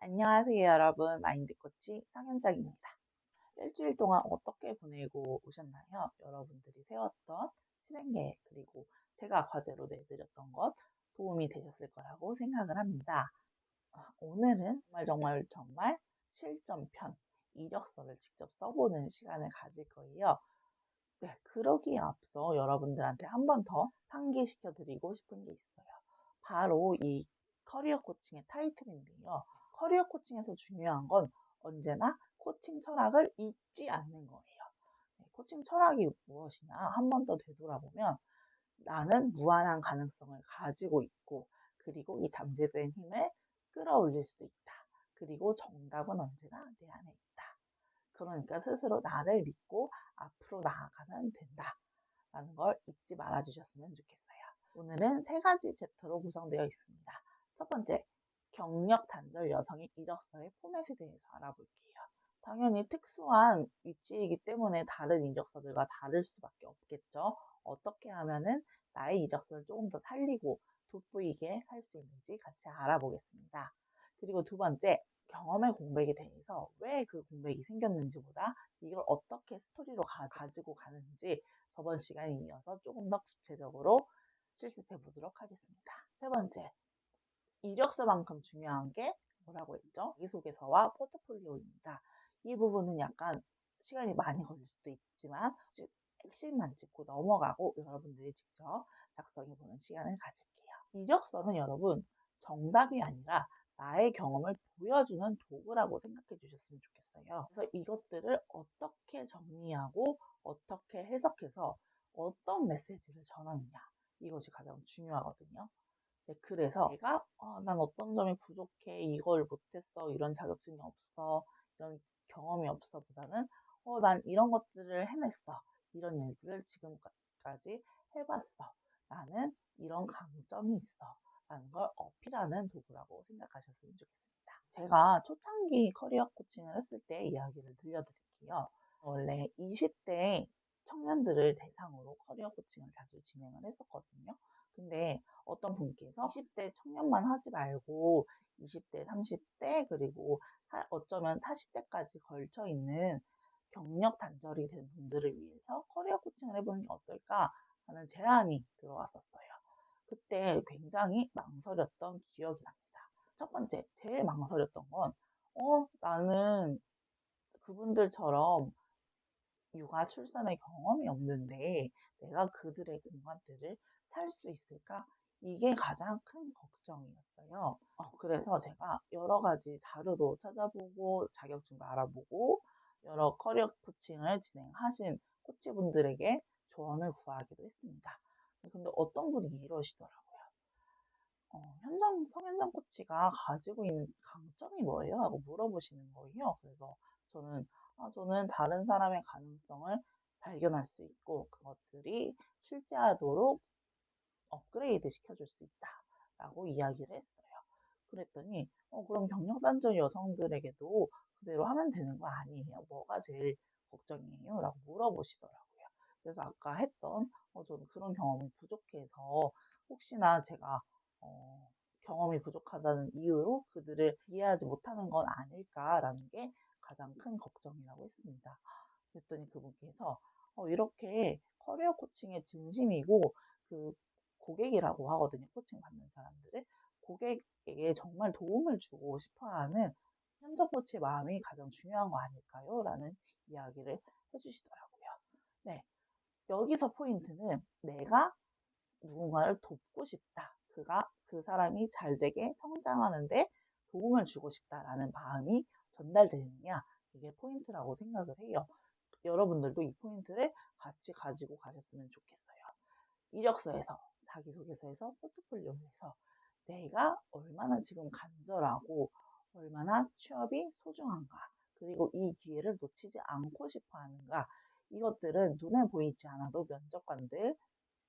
안녕하세요 여러분 마인드코치 상현장입니다. 일주일 동안 어떻게 보내고 오셨나요? 여러분들이 세웠던 실행계획 그리고 제가 과제로 내드렸던 것 도움이 되셨을 거라고 생각을 합니다. 아, 오늘은 정말 정말 정말 실전편 이력서를 직접 써보는 시간을 가질 거예요. 네, 그러기에 앞서 여러분들한테 한 번 더 상기시켜 드리고 싶은 게 있어요. 바로 이 커리어 코칭의 타이틀인데요. 커리어 코칭에서 중요한 건 언제나 코칭 철학을 잊지 않는 거예요. 네, 코칭 철학이 무엇이냐 한 번 더 되돌아보면 나는 무한한 가능성을 가지고 있고 그리고 이 잠재된 힘을 끌어올릴 수 있다. 그리고 정답은 언제나 내 안에 있다. 그러니까 스스로 나를 믿고 앞으로 나아가면 된다. 라는 걸 잊지 말아 주셨으면 좋겠어요. 오늘은 세 가지 챕터로 구성되어 있습니다. 첫 번째, 경력 단절 여성의 이력서의 포맷에 대해서 알아볼게요. 당연히 특수한 위치이기 때문에 다른 이력서들과 다를 수밖에 없겠죠. 어떻게 하면은 나의 이력서를 조금 더 살리고 돋보이게 할 수 있는지 같이 알아보겠습니다. 그리고 두 번째, 경험의 공백에 대해서 왜 그 공백이 생겼는지보다 이걸 어떻게 스토리로 가, 지고 가는지 저번 시간에 이어서 조금 더 구체적으로 실습해 보도록 하겠습니다. 세 번째, 이력서만큼 중요한 게 뭐라고 했죠? 자기소개서와 포트폴리오입니다. 이 부분은 약간 시간이 많이 걸릴 수도 있지만 핵심만 짚고 넘어가고 여러분들이 직접 작성해보는 시간을 가질게요. 이력서는 여러분 정답이 아니라 나의 경험을 보여주는 도구라고 생각해 주셨으면 좋겠어요. 그래서 이것들을 어떻게 정리하고 어떻게 해석해서 어떤 메시지를 전하느냐 이것이 가장 중요하거든요. 네, 그래서 내가 어, 난 어떤 점이 부족해? 이걸 못했어. 이런 자격증이 없어. 이런 경험이 없어 보다는 어, 난 이런 것들을 해냈어. 이런 일들을 지금까지 해봤어. 나는 이런 강점이 있어. 라는 걸 어필하는 도구라고 생각하셨으면 좋겠습니다. 제가 초창기 커리어 코칭을 했을 때 이야기를 들려드릴게요. 원래 20대 청년들을 대상으로 커리어 코칭을 자주 진행을 했었거든요. 근데 어떤 분께서 20대 청년만 하지 말고 20대, 30대, 그리고 어쩌면 40대까지 걸쳐 있는 경력 단절이 된 분들을 위해서 커리어 코칭을 해보는 게 어떨까 하는 제안이 들어왔었어요. 그때 굉장히 망설였던 기억이 납니다. 첫 번째, 제일 망설였던 건, 어, 나는 그분들처럼 육아 출산의 경험이 없는데 내가 그들의 공간들을 살 수 있을까? 이게 가장 큰 걱정이었어요. 어, 그래서 제가 여러 가지 자료도 찾아보고 자격증도 알아보고 여러 커리어 코칭을 진행하신 코치분들에게 조언을 구하기도 했습니다. 근데 어떤 분이 이러시더라고요. 어, 현장, 성현장 코치가 가지고 있는 강점이 뭐예요? 하고 물어보시는 거예요. 그래서 저는, 아, 저는 다른 사람의 가능성을 발견할 수 있고 그것들이 실제하도록 업그레이드 시켜줄 수 있다. 라고 이야기를 했어요. 그랬더니, 어, 그럼 경력 단절 여성들에게도 그대로 하면 되는 거 아니에요? 뭐가 제일 걱정이에요? 라고 물어보시더라고요. 그래서 아까 했던, 어, 저는 그런 경험이 부족해서 혹시나 제가, 어, 경험이 부족하다는 이유로 그들을 이해하지 못하는 건 아닐까라는 게 가장 큰 걱정이라고 했습니다. 그랬더니 그분께서 어, 이렇게 커리어 코칭에 진심이고 그 고객이라고 하거든요. 코칭 받는 사람들을. 고객에게 정말 도움을 주고 싶어 하는 현적 코치의 마음이 가장 중요한 거 아닐까요? 라는 이야기를 해주시더라고요. 네. 여기서 포인트는 내가 누군가를 돕고 싶다. 그가, 그 사람이 잘 되게 성장하는데 도움을 주고 싶다라는 마음이 전달되느냐. 이게 포인트라고 생각을 해요. 여러분들도 이 포인트를 같이 가지고 가셨으면 좋겠어요. 이력서에서 자기소개서에서 포트폴리오에서 내가 얼마나 지금 간절하고 얼마나 취업이 소중한가 그리고 이 기회를 놓치지 않고 싶어 하는가 이것들은 눈에 보이지 않아도 면접관들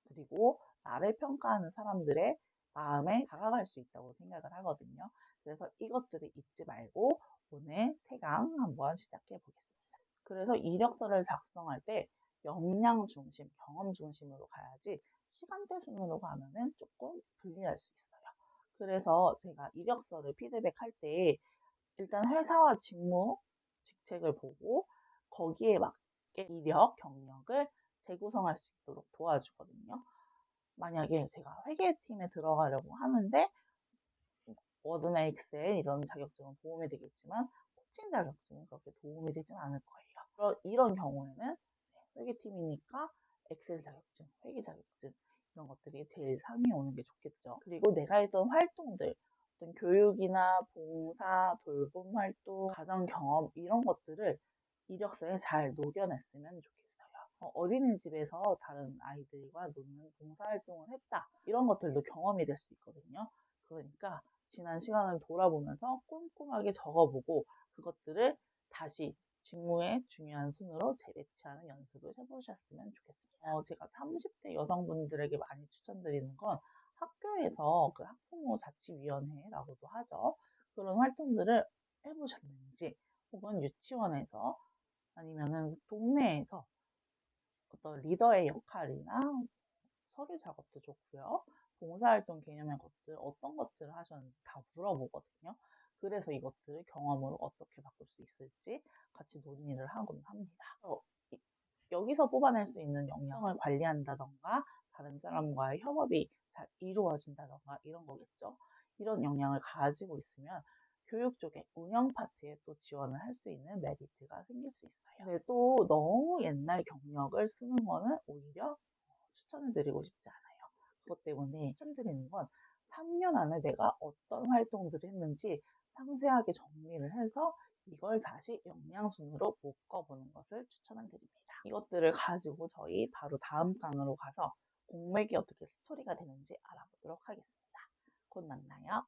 그리고 나를 평가하는 사람들의 마음에 다가갈 수 있다고 생각을 하거든요. 그래서 이것들을 잊지 말고 오늘 세강 한번 시작해 보겠습니다. 그래서 이력서를 작성할 때 역량 중심, 경험 중심으로 가야지 시간대 순으로 가면은 조금 불리할 수 있어요. 그래서 제가 이력서를 피드백할 때 일단 회사와 직무, 직책을 보고 거기에 맞게 이력, 경력을 재구성할 수 있도록 도와주거든요. 만약에 제가 회계팀에 들어가려고 하는데 워드나 엑셀 이런 자격증은 도움이 되겠지만 코칭 자격증은 그렇게 도움이 되진 않을 거예요. 이런 경우에는 회계팀이니까 엑셀 자격증, 회계 자격증 이런 것들이 제일 상위에 오는 게 좋겠죠. 그리고 내가 했던 활동들, 어떤 교육이나 봉사, 돌봄 활동, 가정 경험 이런 것들을 이력서에 잘 녹여냈으면 좋겠어요. 어, 어린이집에서 다른 아이들과 노는 봉사활동을 했다. 이런 것들도 경험이 될 수 있거든요. 그러니까 지난 시간을 돌아보면서 꼼꼼하게 적어보고 그것들을 다시 직무의 중요한 순으로 재배치하는 연습을 해보셨으면 좋겠습니다. 어, 제가 30대 여성분들에게 많이 추천드리는 건 학교에서 그 학부모 자치위원회라고도 하죠. 그런 활동들을 해보셨는지 혹은 유치원에서 아니면은 동네에서 어떤 리더의 역할이나 서류 작업도 좋고요. 봉사활동 개념의 것들 어떤 것들을 하셨는지 다 물어보거든요. 그래서 이것들을 경험으로 어떻게 바꿀 수 있을지 같이 논의를 하곤 합니다. 어, 여기서 뽑아낼 수 있는 역량을 관리한다던가 다른 사람과의 협업이 잘 이루어진다던가 이런 거겠죠. 이런 역량을 가지고 있으면 교육 쪽에 운영 파트에 또 지원을 할 수 있는 메리트가 생길 수 있어요. 근데 또 너무 옛날 경력을 쓰는 거는 오히려 추천을 드리고 싶지 않아요. 그것 때문에 추천드리는 건 3년 안에 내가 어떤 활동들을 했는지 상세하게 정리를 해서 이걸 다시 영양순으로 묶어보는 것을 추천을 드립니다. 이것들을 가지고 저희 바로 다음 강으로 가서 공맥이 어떻게 스토리가 되는지 알아보도록 하겠습니다. 곧 만나요.